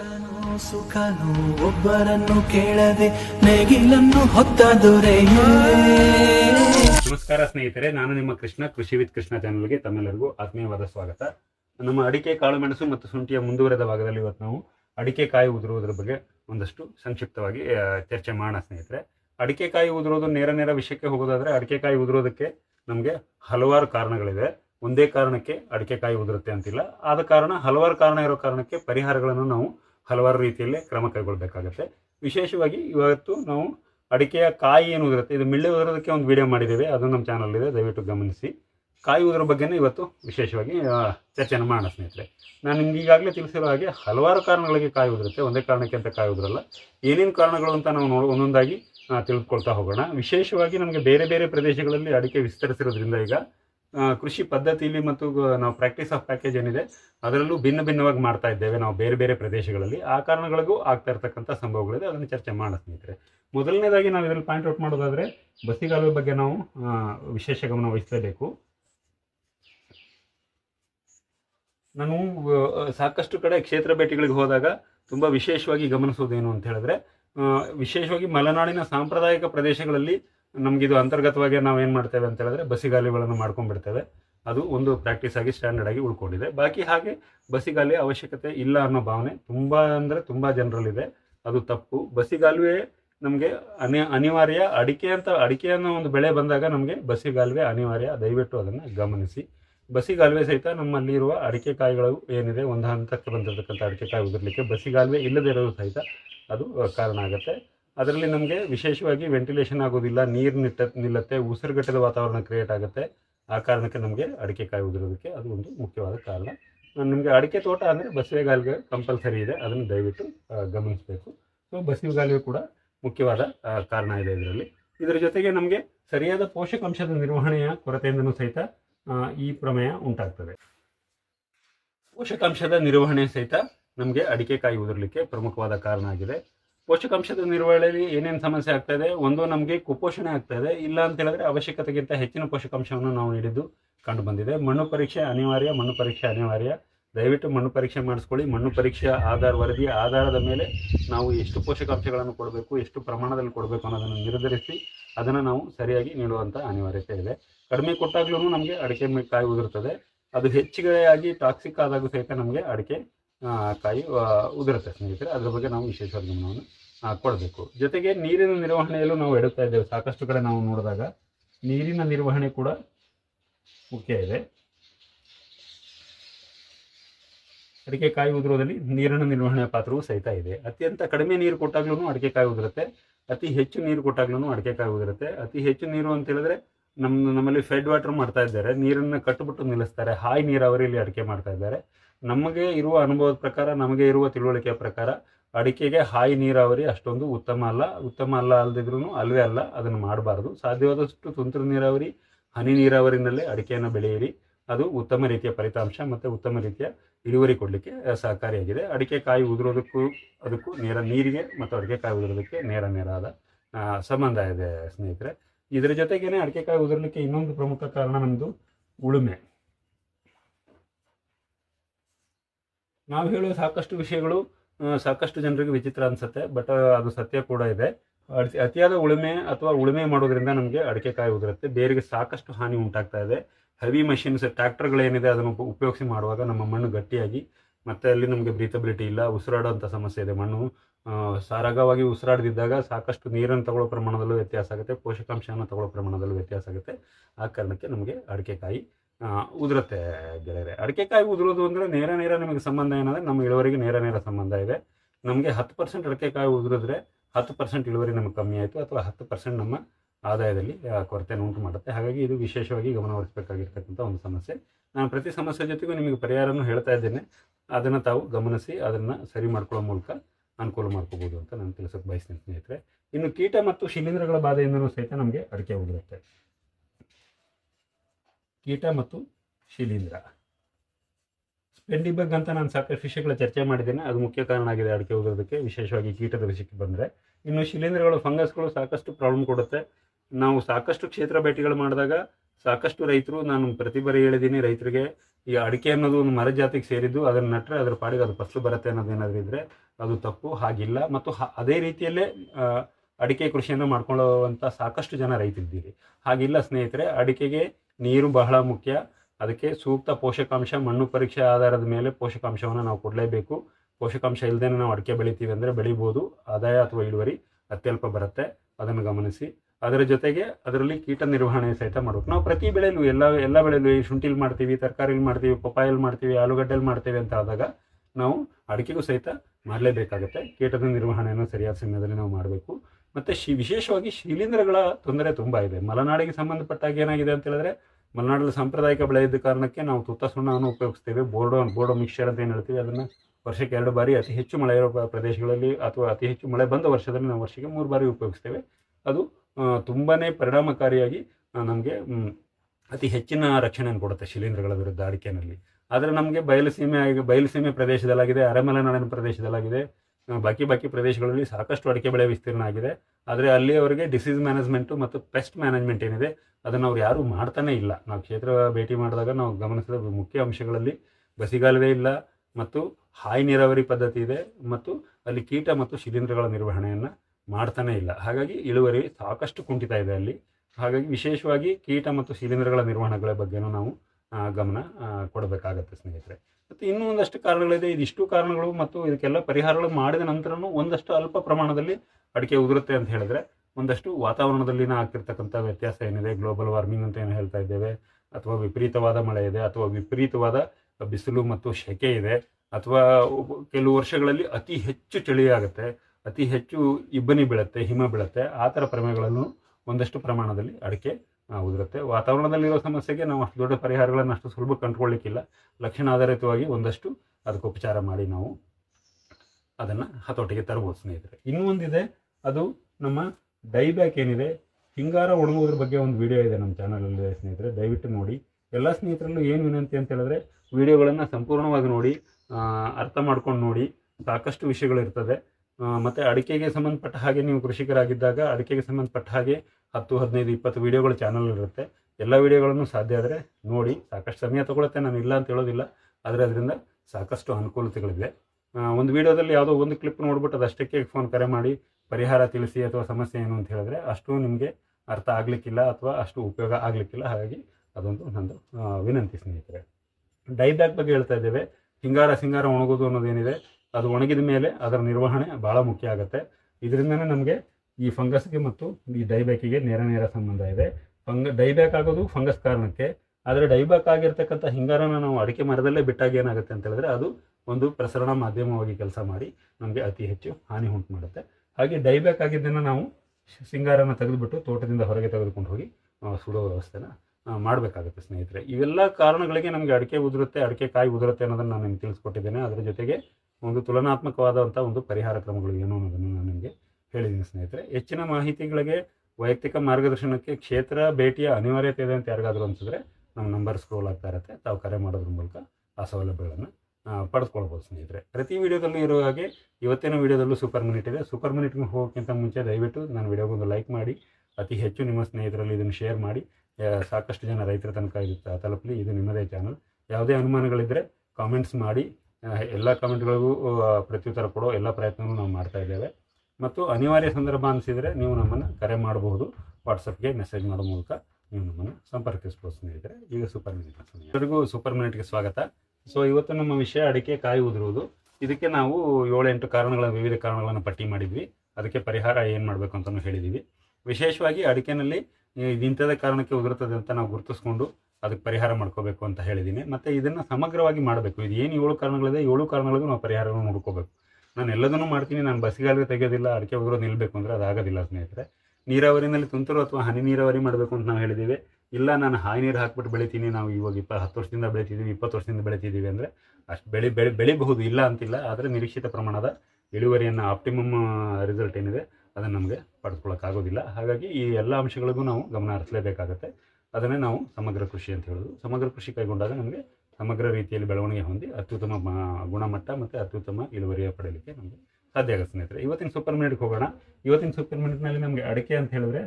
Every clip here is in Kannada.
ಕಷ್ಟನೋ ಸುಖನೋ ಒಬ್ಬರನ್ನು ಕೇಳದೆ ನೇಗಿಲನ್ನು ಹೊತ್ತ ನಮಸ್ಕಾರ ಸ್ನೇಹಿತರೆ, ನಾನು ನಿಮ್ಮ ಕೃಷ್ಣ ಕೃಷಿ ವಿತ್ ಕೃಷ್ಣ ಚಾನಲ್ಗೆ ತಮ್ಮೆಲ್ಲರಿಗೂ ಆತ್ಮೀಯವಾದ ಸ್ವಾಗತ. ನಮ್ಮ ಅಡಿಕೆ ಕಾಳುಮೆಣಸು ಮತ್ತು ಶುಂಠಿಯ ಮುಂದುವರೆದ ಭಾಗದಲ್ಲಿ ಇವತ್ತು ನಾವು ಅಡಿಕೆ ಕಾಯಿ ಉದುರುವುದರ ಬಗ್ಗೆ ಒಂದಷ್ಟು ಸಂಕ್ಷಿಪ್ತವಾಗಿ ಚರ್ಚೆ ಮಾಡೋಣ ಸ್ನೇಹಿತರೆ. ಅಡಿಕೆ ಕಾಯಿ ಉದುರೋದು ನೇರ ನೇರ ವಿಷಯಕ್ಕೆ ಹೋಗೋದಾದ್ರೆ ಅಡಿಕೆ ಕಾಯಿ ಉದುರೋದಕ್ಕೆ ನಮಗೆ ಹಲವಾರು ಕಾರಣಗಳಿವೆ. ಒಂದೇ ಕಾರಣಕ್ಕೆ ಅಡಿಕೆ ಕಾಯಿ ಉದುರುತ್ತೆ ಅಂತಿಲ್ಲ. ಆದ ಕಾರಣ ಹಲವಾರು ಕಾರಣ ಇರೋ ಕಾರಣಕ್ಕೆ ಪರಿಹಾರಗಳನ್ನು ನಾವು ಹಲವಾರು ರೀತಿಯಲ್ಲಿ ಕ್ರಮ ಕೈಗೊಳ್ಳಬೇಕಾಗತ್ತೆ ವಿಶೇಷವಾಗಿ ಇವತ್ತು ನಾವು ಅಡಿಕೆಯ ಕಾಯಿ ಏನು ಉದುರುತ್ತೆ, ಇದು ಮಿಳ್ಳೆ ಉದುರೋದಕ್ಕೆ ಒಂದು ವಿಡಿಯೋ ಮಾಡಿದ್ದೇವೆ, ಅದು ನಮ್ಮ ಚಾನಲ್ ಇದೆ, ದಯವಿಟ್ಟು ಗಮನಿಸಿ. ಕಾಯಿ ಉದುರೋ ಬಗ್ಗೆನೇ ಇವತ್ತು ವಿಶೇಷವಾಗಿ ಚರ್ಚೆಯನ್ನು ಮಾಡೋಣ ಸ್ನೇಹಿತರೆ. ನಾನು ನಿಮ್ಗೆ ಈಗಾಗಲೇ ತಿಳಿಸಿರೋ ಹಾಗೆ ಹಲವಾರು ಕಾರಣಗಳಿಗೆ ಕಾಯಿ ಉದುರುತ್ತೆ, ಒಂದೇ ಕಾರಣಕ್ಕೆ ಅಂತ ಕಾಯಿ ಉದುರಲ್ಲ. ಏನೇನು ಕಾರಣಗಳು ಅಂತ ನಾವು ನೋಡಿ, ಒಂದೊಂದಾಗಿ ತಿಳಿದುಕೊಳ್ತಾ ಹೋಗೋಣ. ವಿಶೇಷವಾಗಿ ನಮಗೆ ಬೇರೆ ಬೇರೆ ಪ್ರದೇಶಗಳಲ್ಲಿ ಅಡಿಕೆ ವಿಸ್ತರಿಸಿರೋದ್ರಿಂದ ಈಗ ಕೃಷಿ ಪದ್ಧತಿಯಲ್ಲಿ ಮತ್ತು ನಾವು ಪ್ರಾಕ್ಟೀಸ್ ಆಫ್ ಪ್ಯಾಕೇಜ್ ಏನಿದೆ, ಅದರಲ್ಲೂ ಭಿನ್ನ ಭಿನ್ನವಾಗಿ ಮಾಡ್ತಾ ಇದ್ದೇವೆ ನಾವು ಬೇರೆ ಬೇರೆ ಪ್ರದೇಶಗಳಲ್ಲಿ. ಆ ಕಾರಣಗಳಿಗೂ ಆಗ್ತಾ ಇರ್ತಕ್ಕಂಥ ಸಂಭವಗಳಿದೆ, ಅದನ್ನು ಚರ್ಚೆ ಮಾಡೋಣ ಸ್ನೇಹಿತರೆ. ಮೊದಲನೇದಾಗಿ ನಾವು ಇದರಲ್ಲಿ ಪಾಯಿಂಟ್ ಔಟ್ ಮಾಡೋದಾದರೆ, ಬಸಿಗಾಲುವೆ ಬಗ್ಗೆ ನಾವು ವಿಶೇಷ ಗಮನ ವಹಿಸಲೇಬೇಕು. ನಾನು ಸಾಕಷ್ಟು ಕಡೆ ಕ್ಷೇತ್ರ ಭೇಟಿಗಳಿಗೆ ಹೋದಾಗ ತುಂಬ ವಿಶೇಷವಾಗಿ ಗಮನಿಸೋದೇನು ಅಂತ ಹೇಳಿದ್ರೆ ವಿಶೇಷವಾಗಿ ಮಲೆನಾಡಿನ ಸಾಂಪ್ರದಾಯಿಕ ಪ್ರದೇಶಗಳಲ್ಲಿ ನಮಗಿದು ಅಂತರ್ಗತವಾಗಿ ನಾವು ಏನು ಮಾಡ್ತೇವೆ ಅಂತ ಹೇಳಿದ್ರೆ ಬಸಿಗಾಲಿಗಳನ್ನು ಮಾಡ್ಕೊಂಡ್ಬಿಡ್ತೇವೆ. ಅದು ಒಂದು ಪ್ರಾಕ್ಟೀಸ್ ಆಗಿ ಸ್ಟ್ಯಾಂಡರ್ಡ್ ಆಗಿ ಉಳ್ಕೊಂಡಿದೆ. ಬಾಕಿ ಹಾಗೆ ಬಸಿಗಾಲಿ ಅವಶ್ಯಕತೆ ಇಲ್ಲ ಅನ್ನೋ ಭಾವನೆ ತುಂಬ ಅಂದರೆ ತುಂಬ ಜನರಲ್ಲಿದೆ. ಅದು ತಪ್ಪು. ಬಸಿಗಾಲುವೆ ನಮಗೆ ಅನಿ, ಅನಿವಾರ್ಯ ಅಡಿಕೆ ಅಂತ, ಅಡಿಕೆ ಅನ್ನೋ ಒಂದು ಬೆಳೆ ಬಂದಾಗ ನಮಗೆ ಬಸಿಗಾಲುವೆ ಅನಿವಾರ್ಯ. ದಯವಿಟ್ಟು ಅದನ್ನು ಗಮನಿಸಿ. ಬಸಿಗಾಲುವೆ ಸಹಿತ ನಮ್ಮಲ್ಲಿರುವ ಅಡಿಕೆ ಕಾಯಿಗಳು ಏನಿದೆ ಒಂದು ಹಂತಕ್ಕೆ ಬಂದಿರತಕ್ಕಂಥ ಅಡಿಕೆ ಕಾಯಿ ಉದುರಲಿಕ್ಕೆ ಬಸಿಗಾಲುವೆ ಇಲ್ಲದೇ ಇರೋದು ಸಹಿತ ಅದು ಕಾರಣ ಆಗುತ್ತೆ. ಅದರಲ್ಲಿ ನಮಗೆ ವಿಶೇಷವಾಗಿ ವೆಂಟಿಲೇಷನ್ ಆಗೋದಿಲ್ಲ, ನೀರು ನಿಟ್ಟ ನಿಲ್ಲತ್ತೆ, ಉಸಿರುಗಟ್ಟದ ವಾತಾವರಣ ಕ್ರಿಯೇಟ್ ಆಗುತ್ತೆ. ಆ ಕಾರಣಕ್ಕೆ ನಮಗೆ ಅಡಿಕೆ ಕಾಯಿ ಉದುರೋದಕ್ಕೆ ಅದು ಒಂದು ಮುಖ್ಯವಾದ ಕಾರಣ. ನಿಮಗೆ ಅಡಿಕೆ ತೋಟ ಅಂದರೆ ಬಸವೆಗಾಲಿಗೆ ಕಂಪಲ್ಸರಿ ಇದೆ, ಅದನ್ನು ದಯವಿಟ್ಟು ಗಮನಿಸಬೇಕು. ಸೊ ಬಸವೆಗಾಲಿಗೆ ಕೂಡ ಮುಖ್ಯವಾದ ಕಾರಣ ಇದೆ ಇದರಲ್ಲಿ. ಇದರ ಜೊತೆಗೆ ನಮಗೆ ಸರಿಯಾದ ಪೋಷಕಾಂಶದ ನಿರ್ವಹಣೆಯ ಕೊರತೆಯಿಂದನೂ ಸಹಿತ ಈ ಪ್ರಮೇಯ ಉಂಟಾಗ್ತದೆ. ಪೋಷಕಾಂಶದ ನಿರ್ವಹಣೆ ಸಹಿತ ನಮಗೆ ಅಡಿಕೆ ಕಾಯಿ ಉದುರಲಿಕ್ಕೆ ಪ್ರಮುಖವಾದ ಕಾರಣ ಆಗಿದೆ. ಪೋಷಕಾಂಶದ ನಿರ್ವಹಣೆಯಲ್ಲಿ ಏನೇನು ಸಮಸ್ಯೆ ಆಗ್ತಾ ಇದೆ? ಒಂದು ನಮಗೆ ಕುಪೋಷಣೆ ಆಗ್ತಾ ಇದೆ. ಇಲ್ಲ ಅಂತ ಹೇಳಿದ್ರೆ ಅವಶ್ಯಕತೆಗಿಂತ ಹೆಚ್ಚಿನ ಪೋಷಕಾಂಶವನ್ನು ನಾವು ನೀಡಿದ್ದು ಕಂಡು ಬಂದಿದೆ. ಮಣ್ಣು ಪರೀಕ್ಷೆ ಅನಿವಾರ್ಯ, ಮಣ್ಣು ಪರೀಕ್ಷೆ ಅನಿವಾರ್ಯ. ದಯವಿಟ್ಟು ಮಣ್ಣು ಪರೀಕ್ಷೆ ಮಾಡಿಸ್ಕೊಳ್ಳಿ. ಮಣ್ಣು ಪರೀಕ್ಷೆಯ ಆಧಾರ ವರದಿಯ ಆಧಾರದ ಮೇಲೆ ನಾವು ಎಷ್ಟು ಪೋಷಕಾಂಶಗಳನ್ನು ಕೊಡಬೇಕು, ಎಷ್ಟು ಪ್ರಮಾಣದಲ್ಲಿ ಕೊಡಬೇಕು ಅನ್ನೋದನ್ನು ನಿರ್ಧರಿಸಿ ಅದನ್ನು ನಾವು ಸರಿಯಾಗಿ ನೀಡುವಂಥ ಅನಿವಾರ್ಯತೆ ಇದೆ. ಕಡಿಮೆ ಕೊಟ್ಟಾಗ್ಲೂ ನಮಗೆ ಅಡಿಕೆ ಕಾಯಿ ಉದುರುತ್ತದೆ ಅದು ಹೆಚ್ಚಿಗೆಯಾಗಿ ಟಾಕ್ಸಿಕ್ ಆದಾಗೂ ಸಹಿತ ನಮಗೆ ಅಡಿಕೆ ಕಾಯಿ ಉದುರುತ್ತೆ ಸ್ನೇಹಿತರೆ. ಅದ್ರ ಬಗ್ಗೆ ನಾವು ವಿಶೇಷವಾದ ಗಮನವನ್ನು ಕೊಡಬೇಕು. ಜೊತೆಗೆ ನೀರಿನ ನಿರ್ವಹಣೆಯಲ್ಲೂ ನಾವು ಎಡುತ್ತಾ ಇದ್ದೇವೆ. ಸಾಕಷ್ಟು ಕಡೆ ನಾವು ನೋಡಿದಾಗ ನೀರಿನ ನಿರ್ವಹಣೆ ಕೂಡ ಮುಖ್ಯ ಇದೆ. ಅಡಿಕೆ ಕಾಯಿ ಉದುರೋದಲ್ಲಿ ನೀರಿನ ನಿರ್ವಹಣೆಯ ಪಾತ್ರವೂ ಸಹಿತ ಇದೆ. ಅತ್ಯಂತ ಕಡಿಮೆ ನೀರು ಕೊಟ್ಟಾಗ್ಲೂ ಅಡಿಕೆ ಕಾಯಿ ಉದುರುತ್ತೆ. ಅತಿ ಹೆಚ್ಚು ನೀರು ಕೊಟ್ಟಾಗ್ಲೂ ಅಡಿಕೆ ಕಾಯಿ ಉದುರುತ್ತೆ. ಅತಿ ಹೆಚ್ಚು ನೀರು ಅಂತ ಹೇಳಿದ್ರೆ ನಮ್ಮ ನಮ್ಮಲ್ಲಿ ಫೆಡ್ ವಾಟರ್ ಮಾಡ್ತಾ ಇದ್ದಾರೆ. ನೀರನ್ನು ಕಟ್ಟಿಬಿಟ್ಟು ನಿಲ್ಲಿಸ್ತಾರೆ. ಹಾಯ್ ನೀರಾವರಿಯಲ್ಲಿ ಅಡಿಕೆ ಮಾಡ್ತಾ ಇದ್ದಾರೆ. ನಮಗೆ ಇರುವ ಅನುಭವದ ಪ್ರಕಾರ, ನಮಗೆ ಇರುವ ತಿಳುವಳಿಕೆಯ ಪ್ರಕಾರ ಅಡಿಕೆಗೆ ಹಾಯಿ ನೀರಾವರಿ ಅಷ್ಟೊಂದು ಉತ್ತಮ ಅಲ್ಲ. ಉತ್ತಮ ಅಲ್ಲ ಅಲ್ಲದಿದ್ರೂ ಅಲ್ಲವೇ ಅಲ್ಲ. ಅದನ್ನು ಮಾಡಬಾರ್ದು. ಸಾಧ್ಯವಾದಷ್ಟು ತುಂತುರು ನೀರಾವರಿ, ಹನಿ ನೀರಾವರಿನಲ್ಲೇ ಅಡಿಕೆಯನ್ನು ಬೆಳೆಯಿರಿ. ಅದು ಉತ್ತಮ ರೀತಿಯ ಫಲಿತಾಂಶ ಮತ್ತು ಉತ್ತಮ ರೀತಿಯ ಇಳುವರಿ ಕೊಡಲಿಕ್ಕೆ ಸಹಕಾರಿಯಾಗಿದೆ. ಅಡಿಕೆ ಕಾಯಿ ಉದುರೋದಕ್ಕೂ ಅದಕ್ಕೂ ನೇರ ನೀರಿಗೆ ಮತ್ತು ಅಡಿಕೆ ಕಾಯಿ ಉದುರೋದಕ್ಕೆ ನೇರ ನೇರ ಆದ ಸಂಬಂಧ ಇದೆ ಸ್ನೇಹಿತರೆ. ಇದರ ಜೊತೆಗೇನೆ ಅಡಿಕೆ ಕಾಯಿ ಉದುರಲಿಕ್ಕೆ ಇನ್ನೊಂದು ಪ್ರಮುಖ ಕಾರಣ ನಮ್ಮದು ಉಳುಮೆ. ನಾವು ಹೇಳುವ ಸಾಕಷ್ಟು ವಿಷಯಗಳು ಸಾಕಷ್ಟು ಜನರಿಗೆ ವಿಚಿತ್ರ ಅನ್ಸುತ್ತೆ ಬಟ್ ಅದು ಸತ್ಯ ಕೂಡ ಇದೆ. ಅತಿ, ಅತಿಯಾದ ಉಳುಮೆ ಅಥವಾ ಉಳುಮೆ ಮಾಡೋದ್ರಿಂದ ನಮಗೆ ಅಡಿಕೆ ಕಾಯಿ ಉದುರುತ್ತೆ. ಬೇರಿಗೆ ಸಾಕಷ್ಟು ಹಾನಿ ಉಂಟಾಗ್ತಾ ಇದೆ. ಹೆವಿ ಮಷಿನ್ಸ್ ಟ್ರ್ಯಾಕ್ಟರ್ಗಳೇನಿದೆ ಅದನ್ನು ಉಪಯೋಗಿಸಿ ಮಾಡುವಾಗ ನಮ್ಮ ಮಣ್ಣು ಗಟ್ಟಿಯಾಗಿ ಮತ್ತೆ ಅಲ್ಲಿ ನಮಗೆ ಬ್ರೀತಬಿಲಿಟಿ ಇಲ್ಲ ಉಸಿರಾಡುವಂಥ ಸಮಸ್ಯೆ ಇದೆ. ಮಣ್ಣು ಸಾರಾಗವಾಗಿ ಉಸಿರಾಡದಿದ್ದಾಗ ಸಾಕಷ್ಟು ನೀರನ್ನು ತಗೊಳ್ಳೋ ಪ್ರಮಾಣದಲ್ಲೂ ವ್ಯತ್ಯಾಸ ಆಗುತ್ತೆ, ಪೋಷಕಾಂಶವನ್ನು ತಗೊಳ್ಳೋ ಪ್ರಮಾಣದಲ್ಲೂ ವ್ಯತ್ಯಾಸ ಆಗುತ್ತೆ. ಆ ಕಾರಣಕ್ಕೆ ನಮಗೆ ಅಡಿಕೆಕಾಯಿ ಉದುರುತ್ತೆ ಗೆಳೆಯರೆ. ಅಡಿಕೆಕಾಯಿ ಉದುರೋದು ಅಂದರೆ ನೇರ ನೇರ ನಿಮಗೆ ಸಂಬಂಧ ಏನಂದರೆ ನಮ್ಮ ಇಳುವರಿಗೆ ನೇರ ನೇರ ಸಂಬಂಧ ಇದೆ. ನಮಗೆ ಹತ್ತು ಪರ್ಸೆಂಟ್ ಅಡಿಕೆಕಾಯಿ ಉದುರಿದ್ರೆ ಹತ್ತು ಪರ್ಸೆಂಟ್ ಇಳುವರಿ ನಮಗೆ ಕಮ್ಮಿ ಆಯಿತು, ಅಥವಾ ಹತ್ತು ಪರ್ಸೆಂಟ್ ನಮ್ಮ ಆದಾಯದಲ್ಲಿ ಕೊರತೆಯನ್ನು ಉಂಟು ಮಾಡುತ್ತೆ ಹಾಗಾಗಿ ಇದು ವಿಶೇಷವಾಗಿ ಗಮನಹರಿಸಬೇಕಾಗಿರ್ತಕ್ಕಂಥ ಒಂದು ಸಮಸ್ಯೆ. ನಾನು ಪ್ರತಿ ಸಮಸ್ಯೆ ಜೊತೆಗೂ ನಿಮಗೆ ಪರಿಹಾರನೂ ಹೇಳ್ತಾ ಇದ್ದೇನೆ. ಅದನ್ನು ತಾವು ಗಮನಿಸಿ, ಅದನ್ನು ಸರಿ ಮಾಡ್ಕೊಳ್ಳೋ ಮೂಲಕ ಅನುಕೂಲ ಮಾಡ್ಕೋಬೋದು ಅಂತ ನಾನು ತಿಳಿಸೋಕೆ ಬಯಸ್ತೀನಿ ಸ್ನೇಹಿತರೆ. ಇನ್ನು ಕೀಟ ಮತ್ತು ಶಿಲೀಂಧ್ರಗಳ ಬಾಧೆಯಿಂದನೂ ಸಹಿತ ನಮಗೆ ಅಡಿಕೆ ಉದುರುತ್ತೆ. ಕೀಟ ಮತ್ತು ಶಿಲೀಂಧ್ರ. ಸ್ಪೆಂಡಿಬಗ್ ಅಂತ ನಾನು ಸಾಕಷ್ಟು ವಿಷಯಗಳ ಚರ್ಚೆ ಮಾಡಿದ್ದೇನೆ. ಅದು ಮುಖ್ಯ ಕಾರಣ ಆಗಿದೆ ಅಡಿಕೆ ಉದುರೋದಕ್ಕೆ. ವಿಶೇಷವಾಗಿ ಕೀಟದ ವಿಷಯಕ್ಕೆ ಬಂದರೆ. ಇನ್ನು ಶಿಲೀಂಧ್ರಗಳು, ಫಂಗಸ್ಗಳು ಸಾಕಷ್ಟು ಪ್ರಾಬ್ಲಮ್ ಕೊಡುತ್ತೆ. ನಾವು ಸಾಕಷ್ಟು ಕ್ಷೇತ್ರ ಭೇಟಿಗಳು ಮಾಡಿದಾಗ ಸಾಕಷ್ಟು ರೈತರು ನಾನು ಪ್ರತಿ ಬಾರಿ ಹೇಳಿದ್ದೀನಿ ರೈತರಿಗೆ, ಈ ಅಡಿಕೆ ಅನ್ನೋದು ಒಂದು ಮರ ಜಾತಿಗೆ ಸೇರಿದ್ದು, ಅದನ್ನು ನಟ್ರೆ ಅದ್ರ ಪಾಡಿಗೆ ಅದು ಫಸಲು ಬರುತ್ತೆ ಅನ್ನೋದೇನಾದರೂ ಇದ್ದರೆ ಅದು ತಪ್ಪು, ಹಾಗಿಲ್ಲ. ಮತ್ತು ಅದೇ ರೀತಿಯಲ್ಲೇ ಅಡಿಕೆ ಕೃಷಿಯನ್ನು ಮಾಡ್ಕೊಳ್ಳುವಂಥ ಸಾಕಷ್ಟು ಜನ ರೈತರಿದ್ದೀರಿ. ಹಾಗಿಲ್ಲ ಸ್ನೇಹಿತರೆ, ಅಡಿಕೆಗೆ ನೀರು ಬಹಳ ಮುಖ್ಯ. ಅದಕ್ಕೆ ಸೂಕ್ತ ಪೋಷಕಾಂಶ, ಮಣ್ಣು ಪರೀಕ್ಷೆ ಆಧಾರದ ಮೇಲೆ ಪೋಷಕಾಂಶವನ್ನು ನಾವು ಕೊಡಲೇಬೇಕು. ಪೋಷಕಾಂಶ ಇಲ್ಲದೇ ನಾವು ಅಡಿಕೆ ಬೆಳಿತೀವಿ ಅಂದರೆ ಬೆಳಿಬೋದು. ಆದಾಯ ಅಥವಾ ಇಳುವರಿ ಅತ್ಯಲ್ಪ ಬರುತ್ತೆ. ಅದನ್ನು ಗಮನಿಸಿ. ಅದರ ಜೊತೆಗೆ ಅದರಲ್ಲಿ ಕೀಟ ನಿರ್ವಹಣೆ ಸಹಿತ ಮಾಡಬೇಕು. ನಾವು ಪ್ರತಿ ಬೆಳೆಯಲ್ಲೂ ಎಲ್ಲ ಎಲ್ಲ ಬೆಳೆಯಲ್ಲೂ ಈ ಶುಂಠಿಲಿ ಮಾಡ್ತೀವಿ, ತರಕಾರಿಲಿ ಮಾಡ್ತೀವಿ ಪಪ್ಪಾಯಲ್ಲಿ ಮಾಡ್ತೀವಿ, ಆಲೂಗಡ್ಡೆಲಿ ಮಾಡ್ತೀವಿ ಅಂತ ಆದಾಗ ನಾವು ಅಡಿಕೆಗೂ ಸಹಿತ ಮಾಡಲೇಬೇಕಾಗುತ್ತೆ. ಕೀಟದ ನಿರ್ವಹಣೆಯನ್ನು ಸರಿಯಾದ ಸಮಯದಲ್ಲಿ ನಾವು ಮಾಡಬೇಕು. ಮತ್ತು ಶಿ, ವಿಶೇಷವಾಗಿ ಶಿಲೀಂಧ್ರಗಳ ತೊಂದರೆ ತುಂಬ ಇದೆ. ಮಲೆನಾಡಿಗೆ ಸಂಬಂಧಪಟ್ಟಾಗ ಏನಾಗಿದೆ ಅಂತ ಹೇಳಿದ್ರೆ, ಮಲೆನಾಡಲ್ಲಿ ಸಾಂಪ್ರದಾಯಿಕ ಬೆಳೆ ಇದ್ದ ಕಾರಣಕ್ಕೆ ನಾವು ತುತ್ತ ಸುಣ್ಣವನ್ನು ಉಪಯೋಗಿಸ್ತೇವೆ. ಬೋರ್ಡೋ ಬೋರ್ಡೋ ಮಿಕ್ಸ್ಚರ್ ಅಂತ ಏನು ಹೇಳ್ತೀವಿ, ಅದನ್ನು ವರ್ಷಕ್ಕೆ ಎರಡು ಬಾರಿ ಅತಿ ಹೆಚ್ಚು ಮಳೆ ಇರೋ ಪ್ರದೇಶಗಳಲ್ಲಿ ಅಥವಾ ಅತಿ ಹೆಚ್ಚು ಮಳೆ ಬಂದ ವರ್ಷದಲ್ಲಿ ನಾವು ವರ್ಷಕ್ಕೆ ಮೂರು ಬಾರಿ ಉಪಯೋಗಿಸ್ತೇವೆ. ಅದು ಆ, ತುಂಬಾನೇ ಪರಿಣಾಮಕಾರಿಯಾಗಿ ನಮಗೆ ಅತಿ ಹೆಚ್ಚಿನ ರಕ್ಷಣೆಯನ್ನು ಕೊಡುತ್ತೆ ಶಿಲೀಂಧ್ರಗಳ ವಿರುದ್ಧ ಅಡಿಕೆನಲ್ಲಿ ಆದರೆ ನಮಗೆ ಬಯಲುಸೀಮೆ ಆಗಿ ಬಯಲುಸೀಮೆ ಪ್ರದೇಶದಲ್ಲಾಗಿದೆ ಅರೆಮಲೆನಾಡಿನ ಪ್ರದೇಶದಲ್ಲಾಗಿದೆ. ಬಾಕಿ ಬಾಕಿ ಪ್ರದೇಶಗಳಲ್ಲಿ ಸಾಕಷ್ಟು ಅಡಿಕೆ ಬೆಳೆ ವಿಸ್ತೀರ್ಣ ಆಗಿದೆ. ಆದರೆ ಅಲ್ಲಿ ಅವರಿಗೆ ಡಿಸೀಸ್ ಮ್ಯಾನೇಜ್ಮೆಂಟು ಮತ್ತು ಪೆಸ್ಟ್ ಮ್ಯಾನೇಜ್ಮೆಂಟ್ ಏನಿದೆ ಅದನ್ನು ಅವ್ರು ಯಾರೂ ಮಾಡ್ತಾನೇ ಇಲ್ಲ. ನಾವು ಕ್ಷೇತ್ರ ಭೇಟಿ ಮಾಡಿದಾಗ ನಾವು ಗಮನಿಸಿದ ಮುಖ್ಯ ಅಂಶಗಳಲ್ಲಿ ಬಸಿಗಾಲುವೆ ಇಲ್ಲ ಮತ್ತು ಹಾಯಿ ನೀರಾವರಿ ಪದ್ಧತಿ ಇದೆ ಮತ್ತು ಅಲ್ಲಿ ಕೀಟ ಮತ್ತು ಶಿಲೀಂಧ್ರಗಳ ನಿರ್ವಹಣೆಯನ್ನು ಮಾಡ್ತಾನೇ ಇಲ್ಲ. ಹಾಗಾಗಿ ಇಳುವರಿ ಸಾಕಷ್ಟು ಕುಂಠಿತ ಇದೆ ಅಲ್ಲಿ. ಹಾಗಾಗಿ ವಿಶೇಷವಾಗಿ ಕೀಟ ಮತ್ತು ಶಿಲೀಂಧ್ರಗಳ ನಿರ್ವಹಣೆಗಳ ಬಗ್ಗೆನೂ ನಾವು ಗಮನ ಕೊಡಬೇಕಾಗತ್ತೆ ಸ್ನೇಹಿತರೆ. ಮತ್ತು ಇನ್ನೂ ಒಂದಷ್ಟು ಕಾರಣಗಳಿದೆ. ಇದಿಷ್ಟು ಕಾರಣಗಳು ಮತ್ತು ಇದಕ್ಕೆಲ್ಲ ಪರಿಹಾರಗಳು ಮಾಡಿದ ನಂತರನೂ ಒಂದಷ್ಟು ಅಲ್ಪ ಪ್ರಮಾಣದಲ್ಲಿ ಅಡಿಕೆ ಉದುರುತ್ತೆ ಅಂತ ಹೇಳಿದ್ರೆ ಒಂದಷ್ಟು ವಾತಾವರಣದಲ್ಲಿನ ಆಗ್ತಿರ್ತಕ್ಕಂಥ ವ್ಯತ್ಯಾಸ ಏನಿದೆ? ಗ್ಲೋಬಲ್ ವಾರ್ಮಿಂಗ್ ಅಂತ ಏನು ಹೇಳ್ತಾ ಇದ್ದೇವೆ? ಅಥವಾ ವಿಪರೀತವಾದ ಮಳೆ ಇದೆ, ಅಥವಾ ವಿಪರೀತವಾದ ಬಿಸಿಲು ಮತ್ತು ಶೆಕೆ ಇದೆ, ಅಥವಾ ಕೆಲವು ವರ್ಷಗಳಲ್ಲಿ ಅತಿ ಹೆಚ್ಚು ಚಳಿ ಆಗುತ್ತೆ ಅತಿ ಹೆಚ್ಚು ಇಬ್ಬನಿ ಬೀಳುತ್ತೆ, ಹಿಮ ಬೀಳುತ್ತೆ. ಆ ಥರ ಪ್ರಮೇಯಗಳನ್ನು ಒಂದಷ್ಟು ಪ್ರಮಾಣದಲ್ಲಿ ಅಡಿಕೆ ಉದುರುತ್ತೆ. ವಾತಾವರಣದಲ್ಲಿರೋ ಸಮಸ್ಯೆಗೆ ನಾವು ಅಷ್ಟು ದೊಡ್ಡ ಪರಿಹಾರಗಳನ್ನು ಅಷ್ಟು ಸುಲಭ ಕಂಡುಕೊಳ್ಳಿಕ್ಕಿಲ್ಲ. ಲಕ್ಷಣ ಆಧಾರಿತವಾಗಿ ಒಂದಷ್ಟು ಅದಕ್ಕೆ ಉಪಚಾರ ಮಾಡಿ ನಾವು ಅದನ್ನು ಹತೋಟಿಗೆ ತರ್ಬೋದು ಸ್ನೇಹಿತರೆ. ಇನ್ನೊಂದಿದೆ ಅದು ನಮ್ಮ ಡೈಬ್ಯಾಕ್ ಏನಿದೆ? ಹಿಂಗಾರ ಒಣಗುವುದ್ರ ಬಗ್ಗೆ ಒಂದು ವಿಡಿಯೋ ಇದೆ ನಮ್ಮ ಚಾನಲಲ್ಲಿ, ಸ್ನೇಹಿತರೆ. ದಯವಿಟ್ಟು ನೋಡಿ. ಎಲ್ಲ ಸ್ನೇಹಿತರಲ್ಲೂ ಏನು ವಿನಂತಿ ಅಂತ ಹೇಳಿದ್ರೆ, ವಿಡಿಯೋಗಳನ್ನು ಸಂಪೂರ್ಣವಾಗಿ ನೋಡಿ ಅರ್ಥ ಮಾಡ್ಕೊಂಡು ನೋಡಿ. ಸಾಕಷ್ಟು ವಿಷಯಗಳಿರ್ತದೆ. ಮತ್ತೆ ಅಡಿಕೆಗೆ ಸಂಬಂಧಪಟ್ಟ ಹಾಗೆ ನೀವು ಕೃಷಿಕರಾಗಿದ್ದಾಗ ಅಡಿಕೆಗೆ ಸಂಬಂಧಪಟ್ಟ ಹಾಗೆ ಹತ್ತು, ಹದಿನೈದು, ಇಪ್ಪತ್ತು ವಿಡಿಯೋಗಳು ಚಾನಲ್ ಇರುತ್ತೆ. ಎಲ್ಲ ವೀಡಿಯೋಗಳನ್ನು ಸಾಧ್ಯ ಆದರೆ ನೋಡಿ, ಸಾಕಷ್ಟು ಸಮಯ ತೊಗೊಳುತ್ತೆ, ನಾನು ಇಲ್ಲ ಅಂತ ಹೇಳೋದಿಲ್ಲ. ಆದರೆ ಅದರಿಂದ ಸಾಕಷ್ಟು ಅನುಕೂಲತೆಗಳಿದೆ ಒಂದು ವಿಡಿಯೋದಲ್ಲಿ ಯಾವುದೋ ಒಂದು ಕ್ಲಿಪ್ ನೋಡ್ಬಿಟ್ಟು ಅದಷ್ಟಕ್ಕೆ ಫೋನ್ ಕರೆ ಮಾಡಿ, ಪರಿಹಾರ ತಿಳಿಸಿ ಅಥವಾ ಸಮಸ್ಯೆ ಏನು ಅಂತ ಹೇಳಿದ್ರೆ ಅಷ್ಟು ನಿಮಗೆ ಅರ್ಥ ಆಗಲಿಕ್ಕಿಲ್ಲ ಅಥವಾ ಅಷ್ಟು ಉಪಯೋಗ ಆಗಲಿಕ್ಕಿಲ್ಲ. ಹಾಗಾಗಿ ಅದೊಂದು ನಂದು ವಿನಂತಿ ಸ್ನೇಹಿತರೆ. ಡೈಬ್ಯಾಕ್ ಬಗ್ಗೆ ಹೇಳ್ತಾ ಇದ್ದೇವೆ. ಹಿಂಗಾರ ಸಿಂಗಾರ ಒಣಗೋದು ಅನ್ನೋದೇನಿದೆ ಅದು ಒಣಗಿದ ಮೇಲೆ ಅದರ ನಿರ್ವಹಣೆ ಭಾಳ ಮುಖ್ಯ ಆಗುತ್ತೆ. ಇದರಿಂದನೇ ನಮಗೆ ಈ ಫಂಗಸ್ಗೆ ಮತ್ತು ಈ ಡೈಬ್ಯಾಕಿಗೆ ನೇರ ನೇರ ಸಂಬಂಧ ಇದೆ. ಫಂಗ, ಡೈಬ್ಯಾಕ್ ಆಗೋದು ಫಂಗಸ್ ಕಾರಣಕ್ಕೆ. ಆದರೆ ಡೈಬ್ಯಾಕ್ ಆಗಿರ್ತಕ್ಕಂಥ ಹಿಂಗಾರನ ನಾವು ಅಡಿಕೆ ಮರದಲ್ಲೇ ಬಿಟ್ಟಾಗ ಏನಾಗುತ್ತೆ ಅಂತ ಹೇಳಿದ್ರೆ ಅದು ಒಂದು ಪ್ರಸರಣ ಮಾಧ್ಯಮವಾಗಿ ಕೆಲಸ ಮಾಡಿ ನಮಗೆ ಅತಿ ಹೆಚ್ಚು ಹಾನಿ ಉಂಟು ಮಾಡುತ್ತೆ. ಹಾಗೆ ಡೈಬ್ಯಾಕ್ ಆಗಿದ್ದನ್ನು ನಾವು ಸಿಂಗಾರನ ತೆಗೆದುಬಿಟ್ಟು ತೋಟದಿಂದ ಹೊರಗೆ ತೆಗೆದುಕೊಂಡು ಹೋಗಿ ಸುಡೋ ವ್ಯವಸ್ಥೆನ ಮಾಡಬೇಕಾಗುತ್ತೆ ಸ್ನೇಹಿತರೆ. ಇವೆಲ್ಲ ಕಾರಣಗಳಿಗೆ ನಮಗೆ ಅಡಿಕೆ ಉದುರುತ್ತೆ, ಅಡಿಕೆ ಕಾಯಿ ಉದುರುತ್ತೆ ಅನ್ನೋದನ್ನು ನಾನು ನಿಮ್ಗೆ ತಿಳಿಸ್ಕೊಟ್ಟಿದ್ದೇನೆ. ಅದರ ಜೊತೆಗೆ ಒಂದು ತುಲನಾತ್ಮಕವಾದಂಥ ಒಂದು ಪರಿಹಾರ ಕ್ರಮಗಳು ಏನು ಅನ್ನೋದನ್ನು ನಾನು ನಿಮಗೆ ಹೇಳಿದ್ದೀನಿ ಸ್ನೇಹಿತರೆ. ಹೆಚ್ಚಿನ ಮಾಹಿತಿಗಳಿಗೆ ವೈಯಕ್ತಿಕ ಮಾರ್ಗದರ್ಶನಕ್ಕೆ ಕ್ಷೇತ್ರ ಭೇಟಿಯ ಅನಿವಾರ್ಯತೆ ಇದೆ ಅಂತ ಯಾರಿಗಾದರೂ ಅನಿಸಿದ್ರೆ ನಮ್ಮ ನಂಬರ್ ಸ್ಕ್ರೋಲ್ ಆಗ್ತಾ ಇರುತ್ತೆ. ತಾವು ಕರೆ ಮಾಡೋದ್ರ ಮೂಲಕ ಆ ಸೌಲಭ್ಯಗಳನ್ನು ಪಡೆದುಕೊಳ್ಬೋದು ಸ್ನೇಹಿತರೆ. ಪ್ರತಿ ವೀಡಿಯೋದಲ್ಲೂ ಇರೋ ಹಾಗೆ ಇವತ್ತಿನ ವಿಡಿಯೋದಲ್ಲೂ ಸೂಪರ್ ಮಿನಿಟ್ ಇದೆ. ಸೂಪರ್ ಮಿನಿಟ್ಗೆ ಹೋಗೋಕ್ಕಿಂತ ಮುಂಚೆ ದಯವಿಟ್ಟು ನಾನು ವಿಡಿಯೋಗೊಂದು ಲೈಕ್ ಮಾಡಿ, ಅತಿ ಹೆಚ್ಚು ನಿಮ್ಮ ಸ್ನೇಹಿತರಲ್ಲಿ ಇದನ್ನು ಶೇರ್ ಮಾಡಿ ಸಾಕಷ್ಟು ಜನ ರೈತರ ತನಕ ಇದು ತಲುಪಲಿ. ಇದು ನಿಮ್ಮದೇ ಚಾನಲ್. ಯಾವುದೇ ಅನುಮಾನಗಳಿದ್ದರೆ ಕಾಮೆಂಟ್ಸ್ ಮಾಡಿ ಎಲ್ಲ ಕಮೆಂಟ್ಗಳಿಗೂ ಪ್ರತ್ಯುತ್ತರ ಕೊಡೋ ಎಲ್ಲ ಪ್ರಯತ್ನವೂ ನಾವು ಮಾಡ್ತಾ ಇದ್ದೇವೆ. ಮತ್ತು ಅನಿವಾರ್ಯ ಸಂದರ್ಭ ಅನಿಸಿದರೆ ನೀವು ನಮ್ಮನ್ನು ಕರೆ ಮಾಡಬಹುದು. ವಾಟ್ಸಪ್ಗೆ ಮೆಸೇಜ್ ಮಾಡೋ ಮೂಲಕ ನೀವು ನಮ್ಮನ್ನು ಸಂಪರ್ಕಿಸ್ಬೋದು ಸ್ನೇಹಿತರೆ. ಈಗ ಸೂಪರ್ ಮಿನಿಟ್ ಎಲ್ಲರಿಗೂ ಸೂಪರ್ ಮಿನಿಟ್ಗೆ ಸ್ವಾಗತ. ಸೊ ಇವತ್ತು ನಮ್ಮ ವಿಷಯ ಅಡಿಕೆ ಕಾಯಿ ಉದುರುವುದು. ಇದಕ್ಕೆ ನಾವು ಏಳೆಂಟು ಕಾರಣಗಳ, ವಿವಿಧ ಕಾರಣಗಳನ್ನು ಪಟ್ಟಿ ಮಾಡಿದ್ವಿ. ಅದಕ್ಕೆ ಪರಿಹಾರ ಏನು ಮಾಡಬೇಕು ಅಂತಲೂ ಹೇಳಿದ್ದೀವಿ ವಿಶೇಷವಾಗಿ ಅಡಿಕೆನಲ್ಲಿ ಇಂಥದೇ ಕಾರಣಕ್ಕೆ ಉದುರುತ್ತದೆ ಅಂತ ನಾವು ಗುರುತಿಸ್ಕೊಂಡು ಅದಕ್ಕೆ ಪರಿಹಾರ ಮಾಡ್ಕೋಬೇಕು ಅಂತ ಹೇಳಿದ್ದೀನಿ. ಮತ್ತು ಇದನ್ನು ಸಮಗ್ರವಾಗಿ ಮಾಡಬೇಕು. ಇದು ಏನು ಏಳು ಕಾರಣಗಳಿದೆ, ಏಳು ಕಾರಣಗಳಿಗೂ ನಾವು ಪರಿಹಾರವನ್ನು ನೋಡ್ಕೋಬೇಕು ನಾನು ಎಲ್ಲದನ್ನು ಮಾಡ್ತೀನಿ, ನಾನು ಬಸ್ಸಿಗಾಲಿಗೆ ತೆಗೆಯೋದಿಲ್ಲ, ಅಡಿಕೆ ಉದುರೋದು ನಿಲ್ಲಬೇಕು ಅಂದರೆ ಅದಾಗೋದಿಲ್ಲ ಸ್ನೇಹಿತರೆ. ನೀರಾವರಿನಲ್ಲಿ ತುಂತುರು ಅಥವಾ ಹನಿ ನೀರಾವರಿ ಮಾಡಬೇಕು ಅಂತ ನಾವು ಹೇಳಿದ್ದೀವಿ. ಇಲ್ಲ, ನಾನು ಹಾಯಿ ನೀರು ಹಾಕ್ಬಿಟ್ಟು ಬೆಳಿತೀನಿ. ನಾವು ಇವಾಗ ಇಪ್ಪ ಹತ್ತು ವರ್ಷದಿಂದ ಬೆಳಿತಿದ್ದೀವಿ, ಇಪ್ಪತ್ತು ವರ್ಷದಿಂದ ಬೆಳಿತಿದ್ದೀವಿ ಅಂದರೆ ಅಷ್ಟು ಬೆಳಿ, ಬೆಳೆ, ಬೆಳಿಬಹುದು, ಇಲ್ಲ ಅಂತಿಲ್ಲ. ಆದರೆ ನಿರೀಕ್ಷಿತ ಪ್ರಮಾಣದ ಇಳುವರಿಯನ್ನು ಆಪ್ಟಿಮಮ್ ರಿಸಲ್ಟ್ ಏನಿದೆ, ಅದನ್ನು ನಮಗೆ ಪಡೆದುಕೊಳ್ಳೋಕ್ಕಾಗೋದಿಲ್ಲ. ಹಾಗಾಗಿ ಈ ಎಲ್ಲ ಅಂಶಗಳಿಗೂ ನಾವು ಗಮನ ಹರಿಸಲೇಬೇಕಾಗತ್ತೆ. ಅದನ್ನೇ ನಾವು ಸಮಗ್ರ ಕೃಷಿ ಅಂತ ಹೇಳೋದು. ಸಮಗ್ರ ಕೃಷಿ ಕೈಗೊಂಡಾಗ ನಮಗೆ ಸಮಗ್ರ ರೀತಿಯಲ್ಲಿ ಬೆಳವಣಿಗೆ ಹೊಂದಿ ಅತ್ಯುತ್ತಮ ಗುಣಮಟ್ಟ ಮತ್ತು ಅತ್ಯುತ್ತಮ ಇಳುವರಿಯ ಪಡೆಯಲಿಕ್ಕೆ ನಮಗೆ ಸಾಧ್ಯ ಆಗುತ್ತೆ ಸ್ನೇಹಿತರೆ. ಇವತ್ತಿನ ಸೂಪರ್ ಮಿನಿಟ್ಗೆ ಹೋಗೋಣ. ಇವತ್ತಿನ ಸೂಪರ್ ಮಿನಿಟ್ನಲ್ಲಿ ನಮಗೆ ಅಡಿಕೆ ಅಂತ ಹೇಳಿದ್ರೆ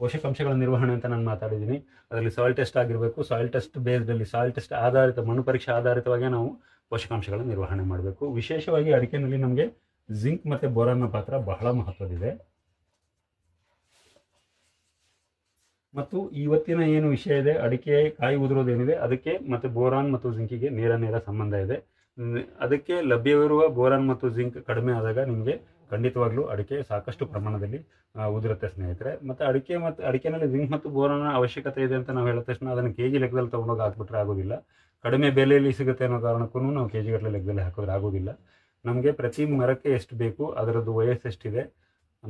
ಪೋಷಕಾಂಶಗಳ ನಿರ್ವಹಣೆ ಅಂತ ನಾನು ಮಾತಾಡಿದ್ದೀನಿ. ಅದರಲ್ಲಿ ಸಾಯಿಲ್ ಟೆಸ್ಟ್ ಆಗಿರಬೇಕು. ಸಾಯಿಲ್ ಟೆಸ್ಟ್ ಬೇಸ್ಡಲ್ಲಿ ಸಾಯಿಲ್ ಟೆಸ್ಟ್ ಆಧಾರಿತ, ಮಣ್ಣು ಪರೀಕ್ಷೆ ಆಧಾರಿತವಾಗಿ ನಾವು ಪೋಷಕಾಂಶಗಳ ನಿರ್ವಹಣೆ ಮಾಡಬೇಕು. ವಿಶೇಷವಾಗಿ ಅಡಿಕೆನಲ್ಲಿ ನಮಗೆ ಜಿಂಕ್ ಮತ್ತು ಬೋರಾನ್ನ ಪಾತ್ರ ಬಹಳ ಮಹತ್ವದಿದೆ ಮತ್ತು ಇವತ್ತಿನ ಏನು ವಿಷಯ ಇದೆ, ಅಡಿಕೆ ಕಾಯಿ ಉದುರೋದೇನಿದೆ ಅದಕ್ಕೆ ಮತ್ತು ಬೋರಾನ್ ಮತ್ತು ಜಿಂಕಿಗೆ ನೇರ ನೇರ ಸಂಬಂಧ ಇದೆ. ಅದಕ್ಕೆ ಲಭ್ಯವಿರುವ ಬೋರಾನ್ ಮತ್ತು ಜಿಂಕ್ ಕಡಿಮೆ ಆದಾಗ ನಿಮಗೆ ಖಂಡಿತವಾಗ್ಲೂ ಅಡಿಕೆ ಸಾಕಷ್ಟು ಪ್ರಮಾಣದಲ್ಲಿ ಉದುರುತ್ತೆ ಸ್ನೇಹಿತರೆ. ಮತ್ತು ಅಡಿಕೆ ಮತ್ತು, ಅಡಿಕೆನಲ್ಲಿ ಜಿಂಕ್ ಮತ್ತು ಬೋರಾನ ಅವಶ್ಯಕತೆ ಇದೆ ಅಂತ ನಾವು ಹೇಳಿದ ತಕ್ಷಣ ಅದನ್ನು ಕೆ ಜಿ ಲೆಕ್ಕದಲ್ಲಿ ತೊಗೊಂಡೋಗಿ ಹಾಕ್ಬಿಟ್ರೆ ಆಗೋದಿಲ್ಲ. ಕಡಿಮೆ ಬೆಲೆಯಲ್ಲಿ ಸಿಗುತ್ತೆ ಅನ್ನೋ ಕಾರಣಕ್ಕೂ ನಾವು ಕೆ ಜಿ ಗಟ್ಟಲೆ ಲೆಕ್ಕದಲ್ಲಿ ಹಾಕಿದ್ರೆ ಆಗೋದಿಲ್ಲ. ನಮಗೆ ಪ್ರತಿ ಮರಕ್ಕೆ ಎಷ್ಟು ಬೇಕು, ಅದರದ್ದು ವಯಸ್ಸು ಎಷ್ಟಿದೆ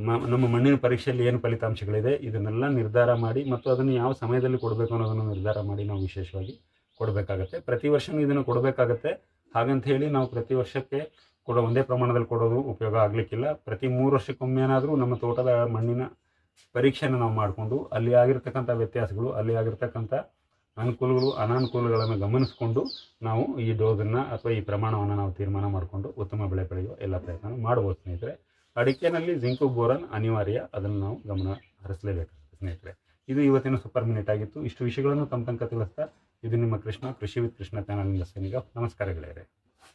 ನಮ್ಮ ಮಣ್ಣಿನ ಪರೀಕ್ಷೆಯಲ್ಲಿ ಏನು ಫಲಿತಾಂಶಗಳಿದೆ, ಇದನ್ನೆಲ್ಲ ನಿರ್ಧಾರ ಮಾಡಿ ಮತ್ತು ಅದನ್ನು ಯಾವ ಸಮಯದಲ್ಲಿ ಕೊಡಬೇಕು ಅನ್ನೋದನ್ನು ನಿರ್ಧಾರ ಮಾಡಿ ನಾವು ವಿಶೇಷವಾಗಿ ಕೊಡಬೇಕಾಗತ್ತೆ. ಪ್ರತಿ ವರ್ಷವೂ ಇದನ್ನು ಕೊಡಬೇಕಾಗತ್ತೆ. ಹಾಗಂತ ಹೇಳಿ ನಾವು ಪ್ರತಿ ವರ್ಷಕ್ಕೆ ಕೊಡೋ, ಒಂದೇ ಪ್ರಮಾಣದಲ್ಲಿ ಕೊಡೋದು ಉಪಯೋಗ ಆಗಲಿಕ್ಕಿಲ್ಲ. ಪ್ರತಿ ಮೂರು ವರ್ಷಕ್ಕೊಮ್ಮೆನಾದರೂ ನಮ್ಮ ತೋಟದ ಮಣ್ಣಿನ ಪರೀಕ್ಷೆನ ನಾವು ಮಾಡಿಕೊಂಡು ಅಲ್ಲಿ ಆಗಿರ್ತಕ್ಕಂಥ ವ್ಯತ್ಯಾಸಗಳು, ಅಲ್ಲಿ ಆಗಿರ್ತಕ್ಕಂಥ ಅನುಕೂಲಗಳು, ಅನಾನುಕೂಲಗಳನ್ನು ಗಮನಿಸಿಕೊಂಡು ನಾವು ಈ ಡೋಸನ್ನು ಅಥವಾ ಈ ಪ್ರಮಾಣವನ್ನು ನಾವು ತೀರ್ಮಾನ ಮಾಡಿಕೊಂಡು ಉತ್ತಮ ಬೆಳೆ ಬೆಳೆಯುವ ಎಲ್ಲ ಪ್ರಯತ್ನ ಮಾಡ್ಬೋದು ಸ್ನೇಹಿತರೆ ಅಡಿಕೆನಲ್ಲಿ ಜಿಂಕು ಬೋರನ್ ಅನಿವಾರ್ಯ. ಅದನ್ನು ನಾವು ಗಮನ ಹರಿಸಲೇಬೇಕಾಗುತ್ತೆ ಸ್ನೇಹಿತರೆ. ಇದು ಇವತ್ತಿನ ಸೂಪರ್ ಮಿನಿಟ್ ಆಗಿತ್ತು. ಇಷ್ಟು ವಿಷಯಗಳನ್ನು ತಮ್ಮ ತನಕ ತಿಳಿಸ್ತಾ ಇದು ನಿಮ್ಮ ಕೃಷ್ಣ ಕೃಷಿ ವಿತ್ ಕೃಷ್ಣ ಚಾನಲ್ನಿಂದ ಸೈನಿಕ ನಮಸ್ಕಾರಗಳೇ